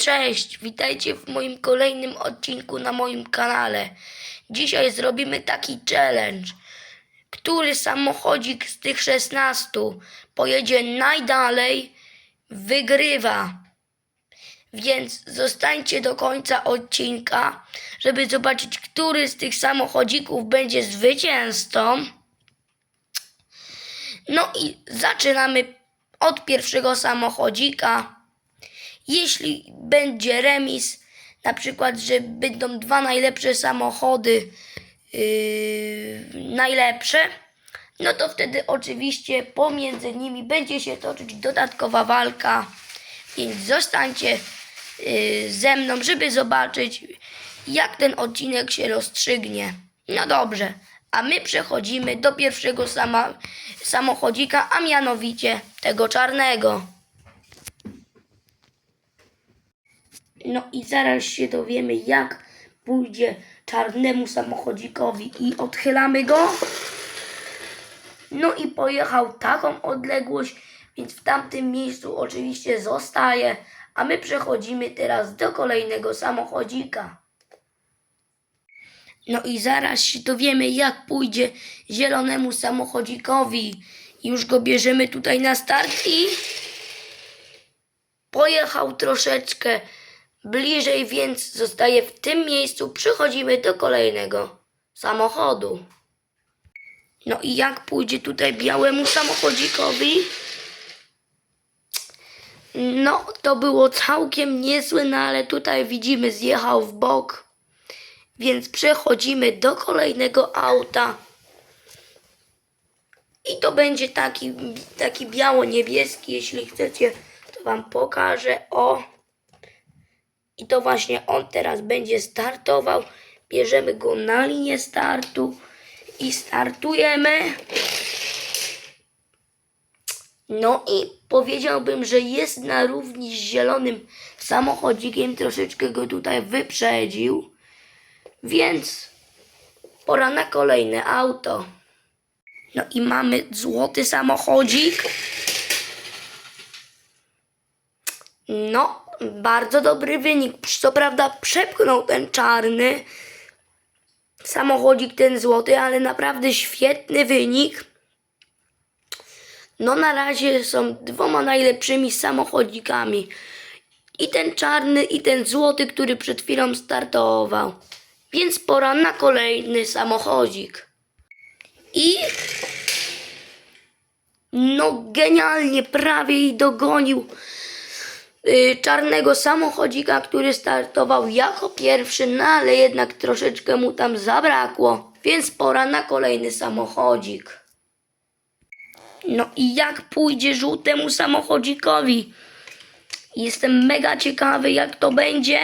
Cześć, witajcie w moim kolejnym odcinku na moim kanale. Dzisiaj zrobimy taki challenge. Który samochodzik z tych 16 pojedzie najdalej, wygrywa. Więc zostańcie do końca odcinka, żeby zobaczyć, który z tych samochodzików będzie zwycięzcą. No i zaczynamy od pierwszego samochodzika. Jeśli będzie remis, na przykład, że będą dwa najlepsze samochody, yy, najlepsze, no to wtedy oczywiście pomiędzy nimi będzie się toczyć dodatkowa walka. Więc zostańcie yy, ze mną, żeby zobaczyć, jak ten odcinek się rozstrzygnie. No dobrze, a my przechodzimy do pierwszego sama, samochodzika, a mianowicie tego czarnego. No i zaraz się dowiemy, jak pójdzie czarnemu samochodzikowi i odchylamy go. No i pojechał taką odległość, więc w tamtym miejscu oczywiście zostaje, a my przechodzimy teraz do kolejnego samochodzika. No i zaraz się dowiemy, jak pójdzie zielonemu samochodzikowi. Już go bierzemy tutaj na start i pojechał troszeczkę bliżej, więc zostaje w tym miejscu. Przechodzimy do kolejnego samochodu. No i jak pójdzie tutaj białemu samochodzikowi? No, to było całkiem niezłe, no ale tutaj widzimy, zjechał w bok. Więc przechodzimy do kolejnego auta. I to będzie taki, taki biało-niebieski, jeśli chcecie, to wam pokażę. O! I to właśnie on teraz będzie startował. Bierzemy go na linię startu i startujemy. No i powiedziałbym, że jest na równi z zielonym samochodzikiem. Troszeczkę go tutaj wyprzedził. Więc pora na kolejne auto. No i mamy złoty samochodzik. No, bardzo dobry wynik. Co prawda przepchnął ten czarny samochodzik, ten złoty, ale naprawdę świetny wynik. No na razie są dwoma najlepszymi samochodzikami. I ten czarny, i ten złoty, który przed chwilą startował. Więc pora na kolejny samochodzik. I no genialnie prawie i dogonił czarnego samochodzika, który startował jako pierwszy, no ale jednak troszeczkę mu tam zabrakło, więc pora na kolejny samochodzik. No i jak pójdzie żółtemu samochodzikowi? Jestem mega ciekawy, jak to będzie.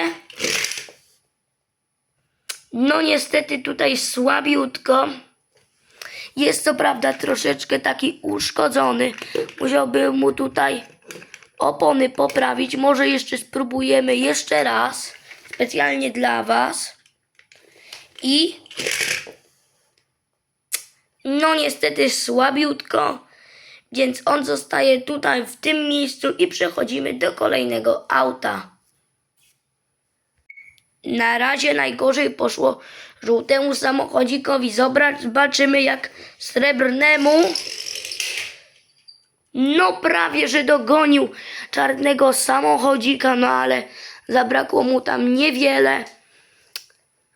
No niestety tutaj słabiutko. Jest co prawda troszeczkę taki uszkodzony. Musiałbym mu tutaj opony poprawić. Może jeszcze spróbujemy jeszcze raz. Specjalnie dla Was. I no niestety słabiutko. Więc on zostaje tutaj w tym miejscu i przechodzimy do kolejnego auta. Na razie najgorzej poszło żółtemu samochodzikowi. Zobacz, zobaczymy jak srebrnemu. No prawie, że dogonił czarnego samochodzika, no ale zabrakło mu tam niewiele.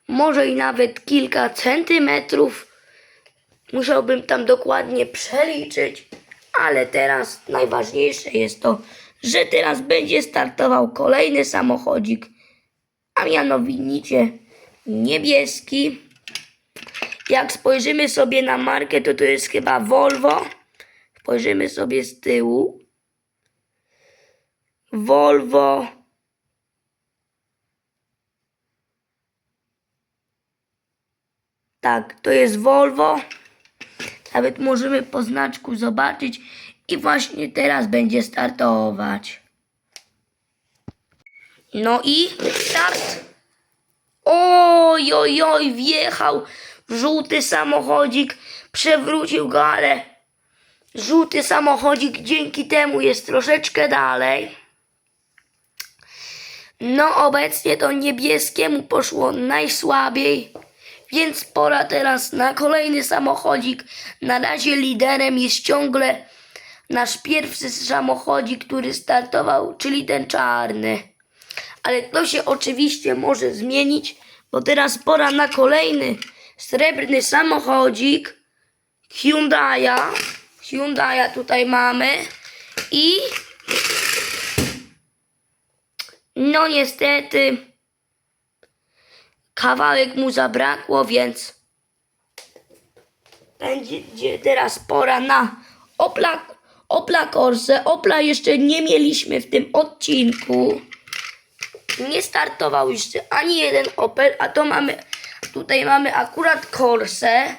Może i nawet kilka centymetrów. Musiałbym tam dokładnie przeliczyć. Ale teraz najważniejsze jest to, że teraz będzie startował kolejny samochodzik a mianowicie niebieski. Jak spojrzymy sobie na markę, to to jest chyba Volvo. Spojrzymy sobie z tyłu. Volvo. Tak, to jest Volvo. Nawet możemy po znaczku zobaczyć i właśnie teraz będzie startować. No i start. Oj, oj, oj, wjechał w żółty samochodzik, przewrócił go, ale żółty samochodzik dzięki temu jest troszeczkę dalej. No obecnie to niebieskiemu poszło najsłabiej, więc pora teraz na kolejny samochodzik. Na razie liderem jest ciągle nasz pierwszy samochodzik, który startował, czyli ten czarny. Ale to się oczywiście może zmienić, bo teraz pora na kolejny srebrny samochodzik Hyundai'a. Hyundai'a tutaj mamy i no niestety kawałek mu zabrakło, więc będzie teraz pora na Opla, Opla Corse. Opla jeszcze nie mieliśmy w tym odcinku. Nie startował jeszcze ani jeden Opel, a to mamy, tutaj mamy akurat Corse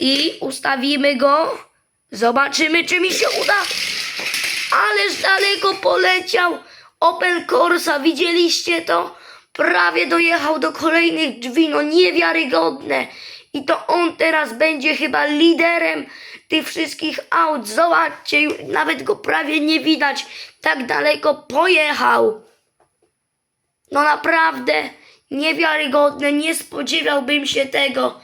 i ustawimy go. Zobaczymy, czy mi się uda. Ależ daleko poleciał Opel Corsa, widzieliście to? Prawie dojechał do kolejnych drzwi, no niewiarygodne. I to on teraz będzie chyba liderem tych wszystkich aut. Zobaczcie, nawet go prawie nie widać. Tak daleko pojechał. No naprawdę niewiarygodne, nie spodziewałbym się tego.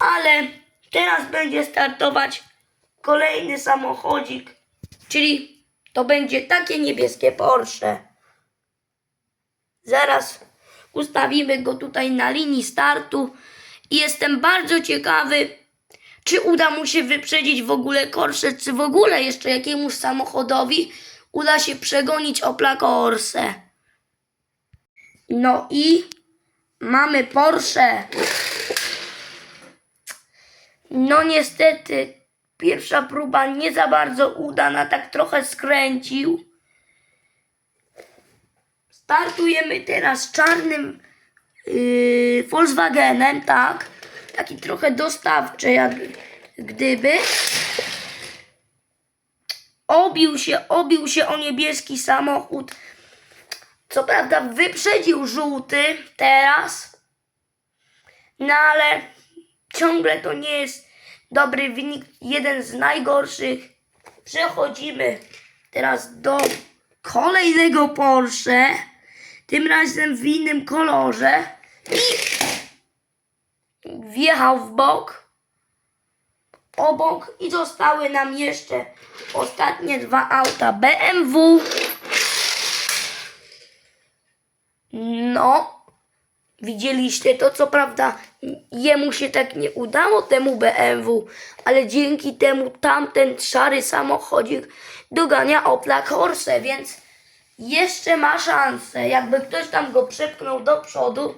Ale teraz będzie startować kolejny samochodzik, czyli to będzie takie niebieskie Porsche. Zaraz ustawimy go tutaj na linii startu i jestem bardzo ciekawy, czy uda mu się wyprzedzić w ogóle Corse, czy w ogóle jeszcze jakiemuś samochodowi uda się przegonić Opla Corse. No i mamy Porsche. No niestety, pierwsza próba nie za bardzo udana, tak trochę skręcił. Startujemy teraz czarnym yy, Volkswagenem, tak? Taki trochę dostawczy, jak gdyby. Obił się, obił się o niebieski samochód. Co prawda wyprzedził żółty teraz, no ale ciągle to nie jest dobry wynik, jeden z najgorszych. Przechodzimy teraz do kolejnego Porsche, tym razem w innym kolorze i wjechał w bok, obok i zostały nam jeszcze ostatnie dwa auta BMW. No, widzieliście to, co prawda jemu się tak nie udało, temu BMW, ale dzięki temu tamten szary samochodzik dogania Opla Corse, więc jeszcze ma szansę, jakby ktoś tam go przepchnął do przodu.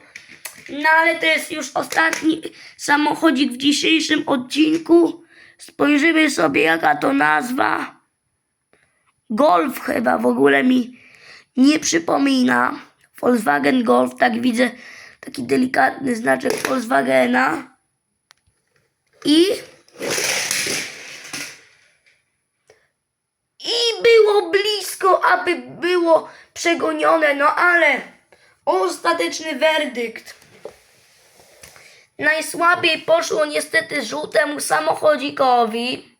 No ale to jest już ostatni samochodzik w dzisiejszym odcinku. Spojrzymy sobie jaka to nazwa. Golf chyba w ogóle mi nie przypomina. Volkswagen Golf, tak widzę taki delikatny znaczek Volkswagena. I i było blisko, aby było przegonione, no ale ostateczny werdykt. Najsłabiej poszło niestety żółtemu samochodzikowi.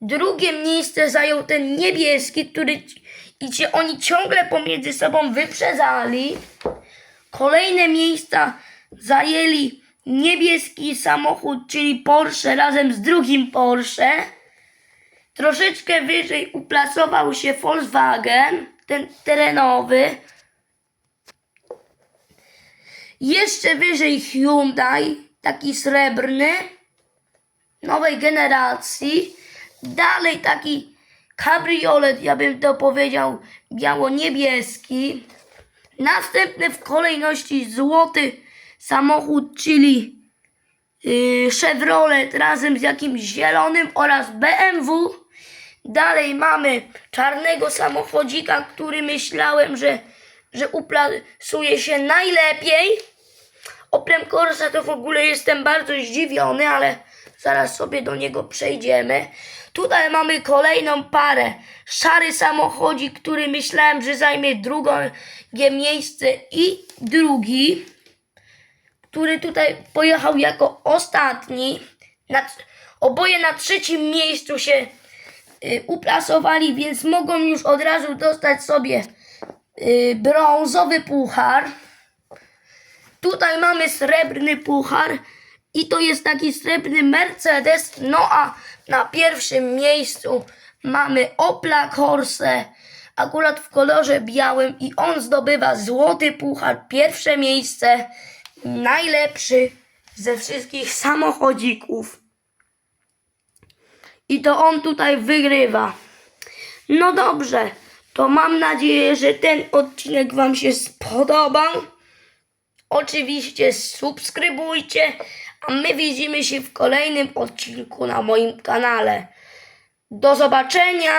Drugie miejsce zajął ten niebieski, który i oni ciągle pomiędzy sobą wyprzedzali. Kolejne miejsca zajęli niebieski samochód, czyli Porsche razem z drugim Porsche. Troszeczkę wyżej uplasował się Volkswagen, ten terenowy. Jeszcze wyżej Hyundai, taki srebrny, nowej generacji. Dalej taki kabriolet, ja bym to powiedział, biało-niebieski. Następny w kolejności złoty samochód, czyli yy, Chevrolet razem z jakimś zielonym oraz BMW. Dalej mamy czarnego samochodzika, który myślałem, że, że uplasuje się najlepiej. Oprem Corsa to w ogóle jestem bardzo zdziwiony, ale zaraz sobie do niego przejdziemy. Tutaj mamy kolejną parę. Szary samochodzik, który myślałem, że zajmie drugie miejsce i drugi, który tutaj pojechał jako ostatni. Na, oboje na trzecim miejscu się y, uplasowali, więc mogą już od razu dostać sobie y, brązowy puchar. Tutaj mamy srebrny puchar i to jest taki srebrny Mercedes. No a na pierwszym miejscu mamy Opla Corse, akurat w kolorze białym i on zdobywa złoty puchar, pierwsze miejsce, najlepszy ze wszystkich samochodzików. I to on tutaj wygrywa. No dobrze, to mam nadzieję, że ten odcinek Wam się spodobał. Oczywiście subskrybujcie, a my widzimy się w kolejnym odcinku na moim kanale. Do zobaczenia!